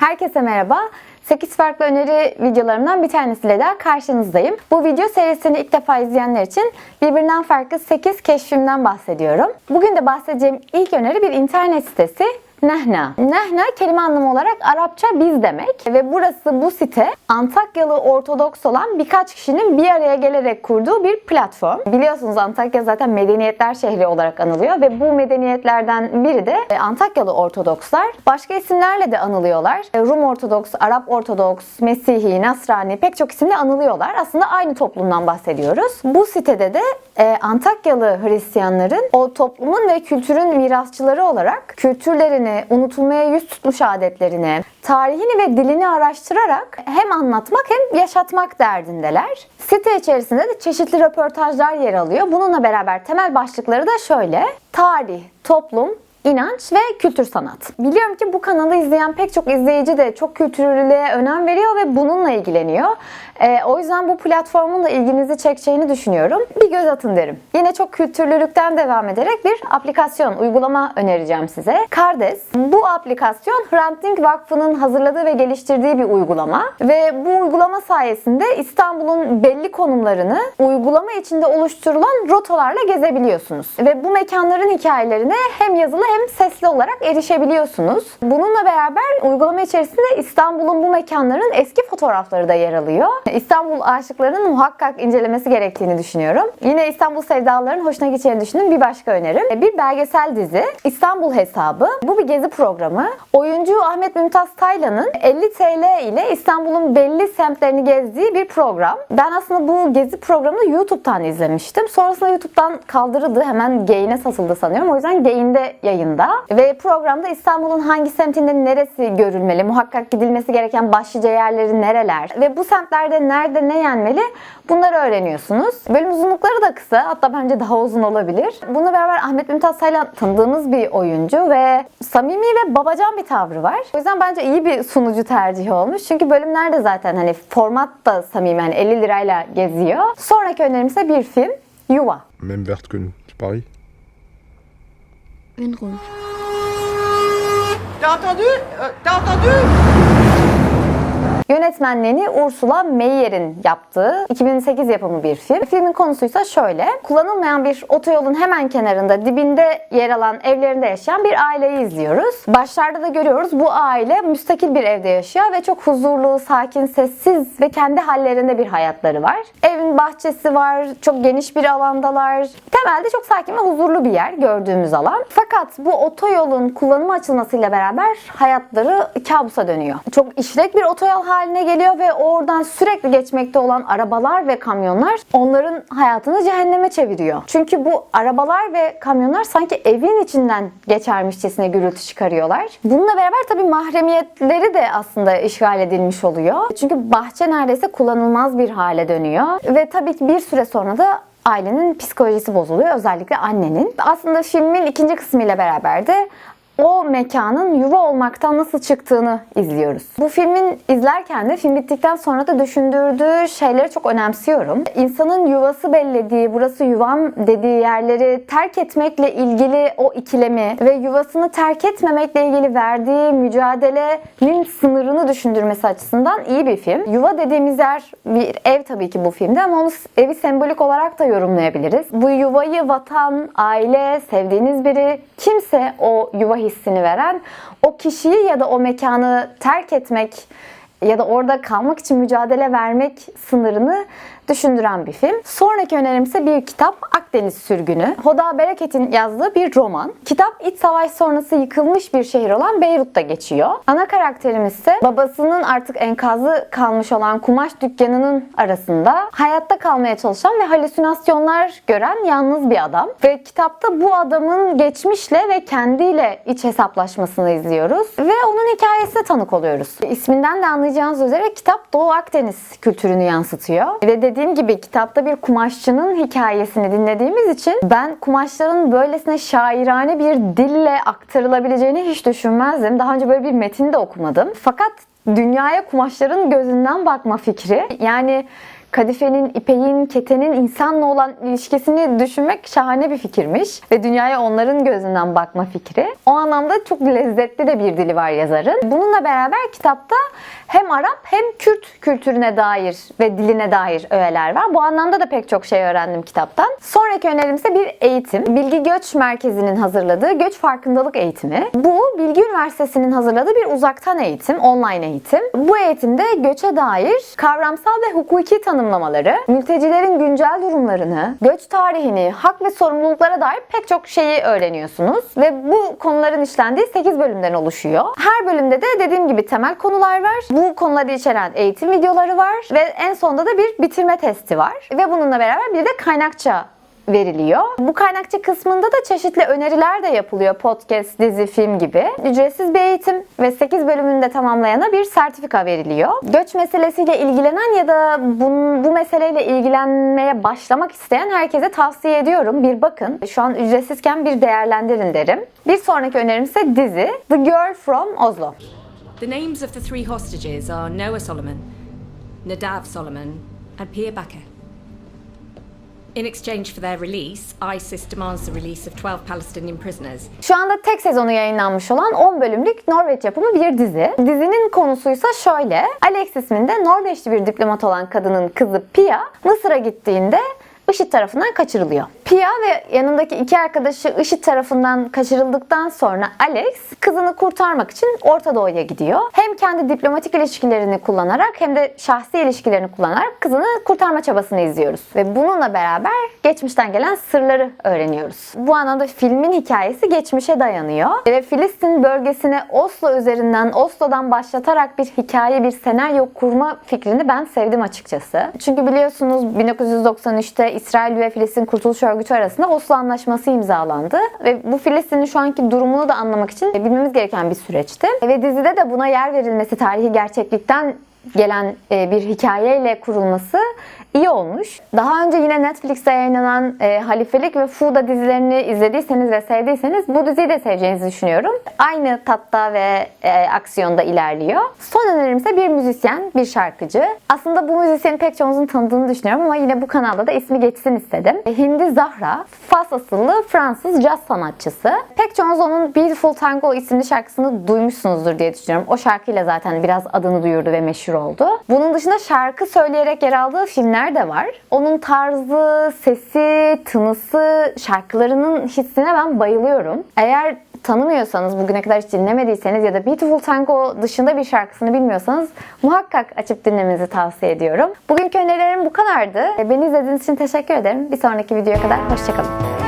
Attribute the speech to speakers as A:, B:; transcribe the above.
A: Herkese merhaba. 8 farklı öneri videolarımdan bir tanesiyle daha karşınızdayım. Bu video serisini ilk defa izleyenler için birbirinden farklı 8 keşfimden bahsediyorum. Bugün de bahsedeceğim ilk öneri bir internet sitesi Nehna. Nehna kelime anlamı olarak Arapça biz demek ve burası bu site Antakyalı Ortodoks olan birkaç kişinin bir araya gelerek kurduğu bir platform. Biliyorsunuz Antakya zaten medeniyetler şehri olarak anılıyor ve bu medeniyetlerden biri de e, Antakyalı Ortodokslar. Başka isimlerle de anılıyorlar. E, Rum Ortodoks, Arap Ortodoks, Mesihi, Nasrani pek çok isimle anılıyorlar. Aslında aynı toplumdan bahsediyoruz. Bu sitede de e, Antakyalı Hristiyanların o toplumun ve kültürün mirasçıları olarak kültürlerini, unutulmaya yüz tutmuş adetlerini, tarihini ve dilini araştırarak hem anlatmak hem yaşatmak derdindeler. Site içerisinde de çeşitli röportajlar yer alıyor. Bununla beraber temel başlıkları da şöyle. Tarih, toplum, İnanç ve kültür sanat. Biliyorum ki bu kanalı izleyen pek çok izleyici de çok kültürlülüğe önem veriyor ve bununla ilgileniyor. Ee, o yüzden bu platformun da ilginizi çekeceğini düşünüyorum. Bir göz atın derim. Yine çok kültürlülükten devam ederek bir aplikasyon, uygulama önereceğim size. Kardes. Bu aplikasyon Hrant Dink Vakfı'nın hazırladığı ve geliştirdiği bir uygulama. Ve bu uygulama sayesinde İstanbul'un belli konumlarını uygulama içinde oluşturulan rotalarla gezebiliyorsunuz. Ve bu mekanların hikayelerine hem yazılı hem sesli olarak erişebiliyorsunuz. Bununla beraber uygulama içerisinde İstanbul'un bu mekanların eski fotoğrafları da yer alıyor. İstanbul aşıklarının muhakkak incelemesi gerektiğini düşünüyorum. Yine İstanbul sevdalıların hoşuna gideceğini düşündüğüm bir başka önerim. Bir belgesel dizi İstanbul Hesabı. Bu bir gezi programı. Oyuncu Ahmet Mümtaz Taylan'ın 50 TL ile İstanbul'un belli semtlerini gezdiği bir program. Ben aslında bu gezi programını YouTube'dan izlemiştim. Sonrasında YouTube'dan kaldırıldı. Hemen Gain'e satıldı sanıyorum. O yüzden Gain'de yayında. Ve programda İstanbul'un hangi semtinde neresi görülmeli, muhakkak gidilmesi gereken başlıca yerleri nereler ve bu semtlerde nerede ne yenmeli bunları öğreniyorsunuz. Bölüm uzunlukları da kısa. Hatta bence daha uzun olabilir. Bununla beraber Ahmet Mümtaz Taylan tanıdığımız bir oyuncu ve samimi ve babacan bir tavrı var. O yüzden bence iyi bir sunucu tercihi olmuş. Çünkü bölümlerde zaten hani format da samimi. Hani 50 lirayla geziyor. Sonraki önerim ise bir film. Yuva.
B: Même verte que nous, c'est pareil.
C: Une rouge.
D: T'as entendu Euh, T'as entendu
A: Yönetmenliğini Ursula Meyer'in yaptığı 2008 yapımı bir film. Filmin konusuysa şöyle. Kullanılmayan bir otoyolun hemen kenarında dibinde yer alan evlerinde yaşayan bir aileyi izliyoruz. Başlarda da görüyoruz bu aile müstakil bir evde yaşıyor ve çok huzurlu, sakin, sessiz ve kendi hallerinde bir hayatları var. Evin bahçesi var, çok geniş bir alandalar. Temelde çok sakin ve huzurlu bir yer gördüğümüz alan. Fakat bu otoyolun kullanıma açılmasıyla beraber hayatları kabusa dönüyor. Çok işlek bir otoyol haline geliyor ve oradan sürekli geçmekte olan arabalar ve kamyonlar onların hayatını cehenneme çeviriyor. Çünkü bu arabalar ve kamyonlar sanki evin içinden geçermişçesine gürültü çıkarıyorlar. Bununla beraber tabii mahremiyetleri de aslında işgal edilmiş oluyor. Çünkü bahçe neredeyse kullanılmaz bir hale dönüyor. Ve tabii ki bir süre sonra da ailenin psikolojisi bozuluyor. Özellikle annenin. Aslında filmin ikinci kısmıyla beraber de o mekanın yuva olmaktan nasıl çıktığını izliyoruz. Bu filmin izlerken de film bittikten sonra da düşündürdüğü şeyleri çok önemsiyorum. İnsanın yuvası bellediği, burası yuvam dediği yerleri terk etmekle ilgili o ikilemi ve yuvasını terk etmemekle ilgili verdiği mücadelenin sınırını düşündürmesi açısından iyi bir film. Yuva dediğimiz yer bir ev tabii ki bu filmde ama onu evi sembolik olarak da yorumlayabiliriz. Bu yuvayı vatan, aile, sevdiğiniz biri, kimse o yuva hissini veren o kişiyi ya da o mekanı terk etmek ya da orada kalmak için mücadele vermek sınırını düşündüren bir film. Sonraki önerim ise bir kitap Akdeniz Sürgünü. Hoda Bereket'in yazdığı bir roman. Kitap iç savaş sonrası yıkılmış bir şehir olan Beyrut'ta geçiyor. Ana karakterimiz ise babasının artık enkazı kalmış olan kumaş dükkanının arasında hayatta kalmaya çalışan ve halüsinasyonlar gören yalnız bir adam. Ve kitapta bu adamın geçmişle ve kendiyle iç hesaplaşmasını izliyoruz. Ve onun hikayesine tanık oluyoruz. İsminden de anlayacağınız üzere kitap Doğu Akdeniz kültürünü yansıtıyor. Ve dediğim gibi kitapta bir kumaşçının hikayesini dinlediğimiz için ben kumaşların böylesine şairane bir dille aktarılabileceğini hiç düşünmezdim. Daha önce böyle bir metin de okumadım. Fakat dünyaya kumaşların gözünden bakma fikri yani kadifenin, ipeğin, ketenin insanla olan ilişkisini düşünmek şahane bir fikirmiş. Ve dünyaya onların gözünden bakma fikri. O anlamda çok lezzetli de bir dili var yazarın. Bununla beraber kitapta hem Arap hem Kürt kültürüne dair ve diline dair öğeler var. Bu anlamda da pek çok şey öğrendim kitaptan. Sonraki önerim ise bir eğitim. Bilgi Göç Merkezi'nin hazırladığı Göç Farkındalık Eğitimi. Bu Bilgi Üniversitesi'nin hazırladığı bir uzaktan eğitim, online eğitim. Bu eğitimde göçe dair kavramsal ve hukuki tanımlamaları, mültecilerin güncel durumlarını, göç tarihini, hak ve sorumluluklara dair pek çok şeyi öğreniyorsunuz. Ve bu konuların işlendiği 8 bölümden oluşuyor. Her bölümde de dediğim gibi temel konular var. Bu konuları içeren eğitim videoları var ve en sonunda da bir bitirme testi var. Ve bununla beraber bir de kaynakça veriliyor. Bu kaynakça kısmında da çeşitli öneriler de yapılıyor. Podcast, dizi, film gibi. Ücretsiz bir eğitim ve 8 bölümünü de tamamlayana bir sertifika veriliyor. Göç meselesiyle ilgilenen ya da bu, bu meseleyle ilgilenmeye başlamak isteyen herkese tavsiye ediyorum. Bir bakın. Şu an ücretsizken bir değerlendirin derim. Bir sonraki önerim ise dizi The Girl from Oslo.
C: The names of the three hostages are Noah Solomon, Nadav Solomon, and Pia Bakker. In exchange for their release, ISIS demands the release of 12 Palestinian prisoners.
A: Şu anda tek sezonu yayınlanmış olan 10 bölümlük Norveç yapımı bir dizi. Dizinin konusuysa şöyle. Alex isminde Norveçli bir diplomat olan kadının kızı Pia Mısır'a gittiğinde IŞİD tarafından kaçırılıyor. Pia ve yanındaki iki arkadaşı IŞİD tarafından kaçırıldıktan sonra Alex kızını kurtarmak için Orta Doğu'ya gidiyor. Hem kendi diplomatik ilişkilerini kullanarak hem de şahsi ilişkilerini kullanarak kızını kurtarma çabasını izliyoruz. Ve bununla beraber geçmişten gelen sırları öğreniyoruz. Bu anlamda filmin hikayesi geçmişe dayanıyor. Ve Filistin bölgesine Oslo üzerinden, Oslo'dan başlatarak bir hikaye, bir senaryo kurma fikrini ben sevdim açıkçası. Çünkü biliyorsunuz 1993'te İsrail ve Filistin Kurtuluş Örgütü arasında Oslo Anlaşması imzalandı. Ve bu Filistin'in şu anki durumunu da anlamak için bilmemiz gereken bir süreçti. Ve dizide de buna yer verilmesi, tarihi gerçeklikten gelen e, bir hikayeyle kurulması iyi olmuş. Daha önce yine Netflix'te yayınlanan e, Halifelik ve Fuda dizilerini izlediyseniz ve sevdiyseniz bu diziyi de seveceğinizi düşünüyorum. Aynı tatta ve e, aksiyonda ilerliyor. Son önerim ise bir müzisyen, bir şarkıcı. Aslında bu müzisyeni pek çoğunuzun tanıdığını düşünüyorum ama yine bu kanalda da ismi geçsin istedim. Hindi Zahra, Fas asıllı Fransız caz sanatçısı. Pek çoğunuz onun Beautiful Tango isimli şarkısını duymuşsunuzdur diye düşünüyorum. O şarkıyla zaten biraz adını duyurdu ve meşhur oldu. Bunun dışında şarkı söyleyerek yer aldığı filmler de var. Onun tarzı, sesi, tınısı, şarkılarının hissine ben bayılıyorum. Eğer tanımıyorsanız, bugüne kadar hiç dinlemediyseniz ya da Beautiful Tango dışında bir şarkısını bilmiyorsanız muhakkak açıp dinlemenizi tavsiye ediyorum. Bugünkü önerilerim bu kadardı. Beni izlediğiniz için teşekkür ederim. Bir sonraki videoya kadar hoşçakalın.